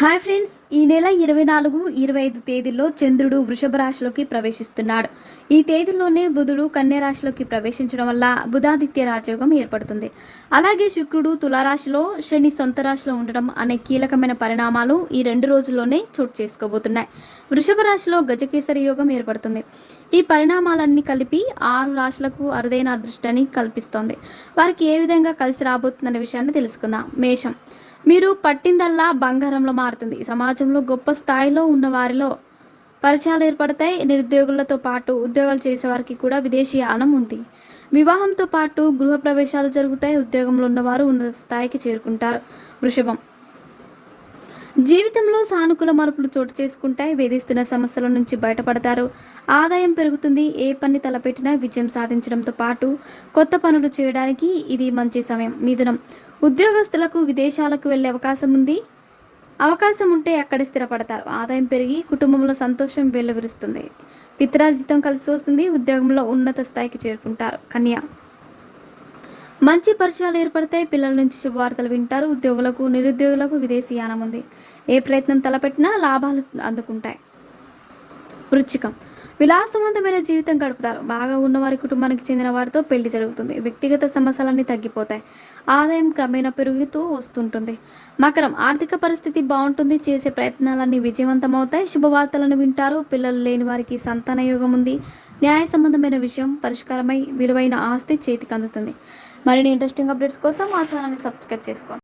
Hi friends ఈ నెల ఇరవై నాలుగు ఇరవై ఐదు తేదీల్లో చంద్రుడు వృషభ రాశిలోకి ప్రవేశిస్తున్నాడు. ఈ తేదీల్లోనే బుధుడు కన్యా రాశిలోకి ప్రవేశించడం వల్ల బుధాదిత్య రాజయోగం ఏర్పడుతుంది. అలాగే శుక్రుడు తులారాశిలో శని సొంత రాశిలో ఉండడం అనే కీలకమైన పరిణామాలు ఈ రెండు రోజుల్లోనే చోటు చేసుకోబోతున్నాయి. వృషభ రాశిలో గజకేసరి యోగం ఏర్పడుతుంది. ఈ పరిణామాలన్నీ కలిపి ఆరు రాశులకు అరుదైన అదృష్టాన్ని కల్పిస్తోంది. వారికి ఏ విధంగా కలిసి రాబోతుందనే విషయాన్ని తెలుసుకుందాం. మేషం. మీరు పట్టిందల్లా బంగారంలో మారుతుంది. సమాజంలో గొప్ప స్థాయిలో ఉన్న వారిలో పరిచయాలు ఏర్పడతాయి. నిరుద్యోగులతో పాటు ఉద్యోగాలు చేసే వారికి కూడా విదేశీ యానం ఉంది. వివాహంతో పాటు గృహ ప్రవేశాలు జరుగుతాయి. ఉద్యోగంలో ఉన్నవారు ఉన్నత స్థాయికి చేరుకుంటారు. వృషభం. జీవితంలో సానుకూల మార్పులు చోటు చేసుకుంటాయి. వేధిస్తున్న సమస్యల నుంచి బయటపడతారు. ఆదాయం పెరుగుతుంది. ఏ పని తలపెట్టినా విజయం సాధించడంతో పాటు కొత్త పనులు చేయడానికి ఇది మంచి సమయం. మిథునం. ఉద్యోగస్తులకు విదేశాలకు వెళ్ళే అవకాశం ఉంది. అవకాశం ఉంటే అక్కడే స్థిరపడతారు. ఆదాయం పెరిగి కుటుంబంలో సంతోషం వెలువరుస్తుంది పిత్రార్జితం కలిసి వస్తుంది. ఉద్యోగంలో ఉన్నత స్థాయికి చేరుకుంటారు. కన్యా. మంచి పరిచయాలు ఏర్పడతాయి పిల్లల నుంచి శుభవార్తలు వింటారు. ఉద్యోగులకు నిరుద్యోగులకు విదేశీ యానం ఉంది. ఏ ప్రయత్నం తలపెట్టినా లాభాలు అందుకుంటాయి. వృచ్చికం. విలాసవంతమైన జీవితం గడుపుతారు. బాగా ఉన్నవారి కుటుంబానికి చెందిన వారితో పెళ్ళి జరుగుతుంది. వ్యక్తిగత సమస్యలన్నీ తగ్గిపోతాయి. ఆదాయం క్రమేణా పెరుగుతూ వస్తుంటుంది. మకరం ఆర్థిక పరిస్థితి బాగుంటుంది. చేసే ప్రయత్నాలన్నీ విజయవంతమవుతాయి. శుభవార్తలను వింటారు. పిల్లలు లేని వారికి సంతాన యోగం ఉంది. న్యాయ సంబంధమైన విషయం పరిష్కారమై విలువైన ఆస్తి చేతికి అందుతుంది. మరిన్ని ఇంట్రెస్టింగ్ అప్డేట్స్ కోసం మా ఛానల్ని సబ్స్క్రైబ్ చేసుకోండి.